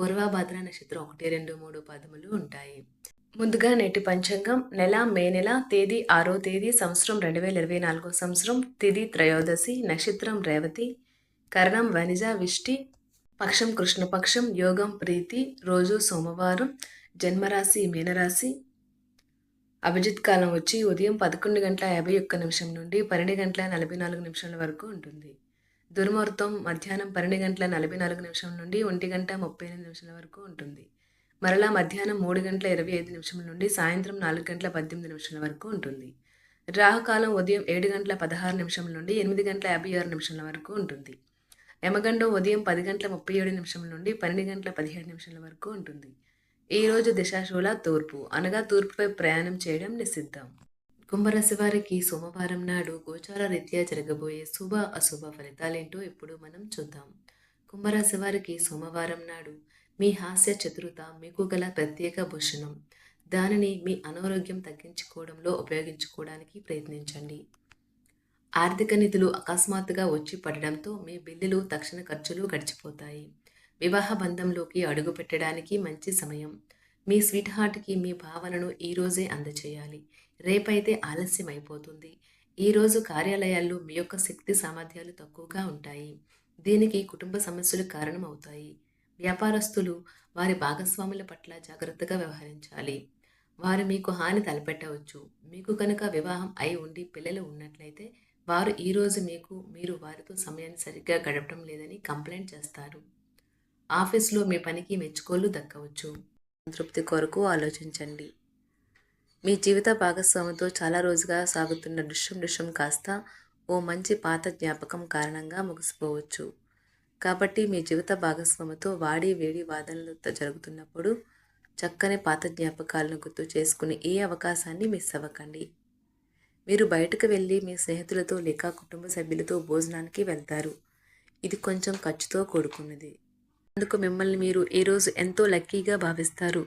పూర్వభద్ర నక్షత్రం ఒకటి రెండు మూడు పదములు ఉంటాయి. ముందుగా నేటి పంచాంగం నెల మే నెల తేదీ ఆరో తేదీ సంవత్సరం రెండు వేల ఇరవై నాలుగో సంవత్సరం తిది త్రయోదశి నక్షత్రం రేవతి కరణం వనిజ విష్టి పక్షం కృష్ణపక్షం యోగం ప్రీతి రోజు సోమవారం జన్మరాశి మీనరాశి అభిజిత్ కాలం వచ్చి ఉదయం పదకొండు గంటల యాభై ఒక్క నిమిషం నుండి పన్నెండు గంటల నలభై నాలుగు నిమిషాల వరకు ఉంటుంది. దుర్ముహూర్తం మధ్యాహ్నం పన్నెండు గంటల నలభై నాలుగు నిమిషం నుండి ఒంటి గంట ముప్పై ఎనిమిది నిమిషాల వరకు ఉంటుంది. మరలా మధ్యాహ్నం మూడు గంటల ఇరవై ఐదు నిమిషం నుండి సాయంత్రం నాలుగు గంటల పద్దెనిమిది నిమిషాల వరకు ఉంటుంది. రాహుకాలం ఉదయం ఏడు గంటల పదహారు నిమిషం నుండి ఎనిమిది గంటల యాభై ఆరు నిమిషాల వరకు ఉంటుంది. యమగండం ఉదయం పది గంటల ముప్పై ఏడు నిమిషం నుండి పన్నెండు గంటల పదిహేడు నిమిషాల వరకు ఉంటుంది. ఈ రోజు దిశాశూల తూర్పు అనగా తూర్పుపై ప్రయాణం చేయడం నిషిద్ధం. కుంభరాశి వారికి సోమవారం నాడు గోచార రీత్యా జరగబోయే శుభ అశుభ ఫలితాలేంటో ఇప్పుడు మనం చూద్దాం. కుంభరాశి వారికి సోమవారం నాడు మీ హాస్య చతురత మీకు గల ప్రత్యేక భూషణం దానిని మీ అనారోగ్యం తగ్గించుకోవడంలో ఉపయోగించుకోవడానికి ప్రయత్నించండి. ఆర్థిక నిధులు అకస్మాత్తుగా వచ్చి పడడంతో మీ బిల్లులు తక్షణ ఖర్చులు గడిచిపోతాయి. వివాహ బంధంలోకి అడుగు పెట్టడానికి మంచి సమయం. మీ స్వీట్ హార్ట్కి మీ భావనను ఈరోజే అందచేయాలి. రేపైతే ఆలస్యం అయిపోతుంది ఈరోజు కార్యాలయాల్లో మీ యొక్క శక్తి సామర్థ్యాలు తక్కువగా ఉంటాయి. దీనికి కుటుంబ సమస్యలు కారణం అవుతాయి వ్యాపారస్తులు వారి భాగస్వాముల పట్ల జాగ్రత్తగా వ్యవహరించాలి. వారు మీకు హాని తలపెట్టవచ్చు. మీకు కనుక వివాహం అయి ఉండి పిల్లలు ఉన్నట్లయితే వారు ఈరోజు మీకు మీరు వారితో సమయాన్ని సరిగ్గా గడపడం లేదని కంప్లైంట్ చేస్తారు. ఆఫీస్లో మీ పనికి మెచ్చుకోలు దక్కవచ్చు. సంతృప్తి కొరకు ఆలోచించండి. మీ జీవిత భాగస్వామితో చాలా రోజుగా సాగుతున్న దృశ్యం దృశ్యం కాస్త ఓ మంచి పాత జ్ఞాపకం కారణంగా ముగిసిపోవచ్చు. కాబట్టి మీ జీవిత భాగస్వామితో వాడి వేడి వాదనలు జరుగుతున్నప్పుడు చక్కని పాత జ్ఞాపకాలను గుర్తు చేసుకుని ఏ అవకాశాన్ని మిస్ అవ్వకండి. మీరు బయటకు వెళ్ళి మీ స్నేహితులతో లేక కుటుంబ సభ్యులతో భోజనానికి వెళ్తారు. ఇది కొంచెం ఖర్చుతో కూడుకున్నది. అందుకు మిమ్మల్ని మీరు ఈరోజు ఎంతో లక్కీగా భావిస్తారు?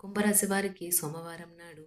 కుంభరాశి వారికి సోమవారం నాడు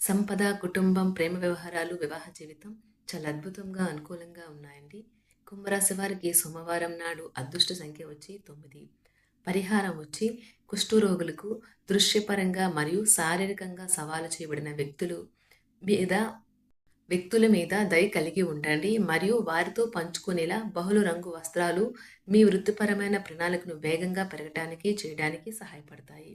సంపద కుటుంబం ప్రేమ వ్యవహారాలు వివాహ జీవితం చాలా అద్భుతంగా అనుకూలంగా ఉన్నాయండి. కుంభరాశి వారికి సోమవారం నాడు అదృష్ట సంఖ్య వచ్చి తొమ్మిది. పరిహారం వచ్చి కుష్ఠరోగులకు దృశ్యపరంగా మరియు శారీరకంగా సవాలు చేయబడిన వ్యక్తులు మీద వ్యక్తుల మీద దయ కలిగి ఉండండి. మరియు వారితో పంచుకునేలా బహుళ రంగు వస్త్రాలు మీ వృత్తిపరమైన ప్రణాళికను వేగంగా పెరగటానికి చేయడానికి సహాయపడతాయి.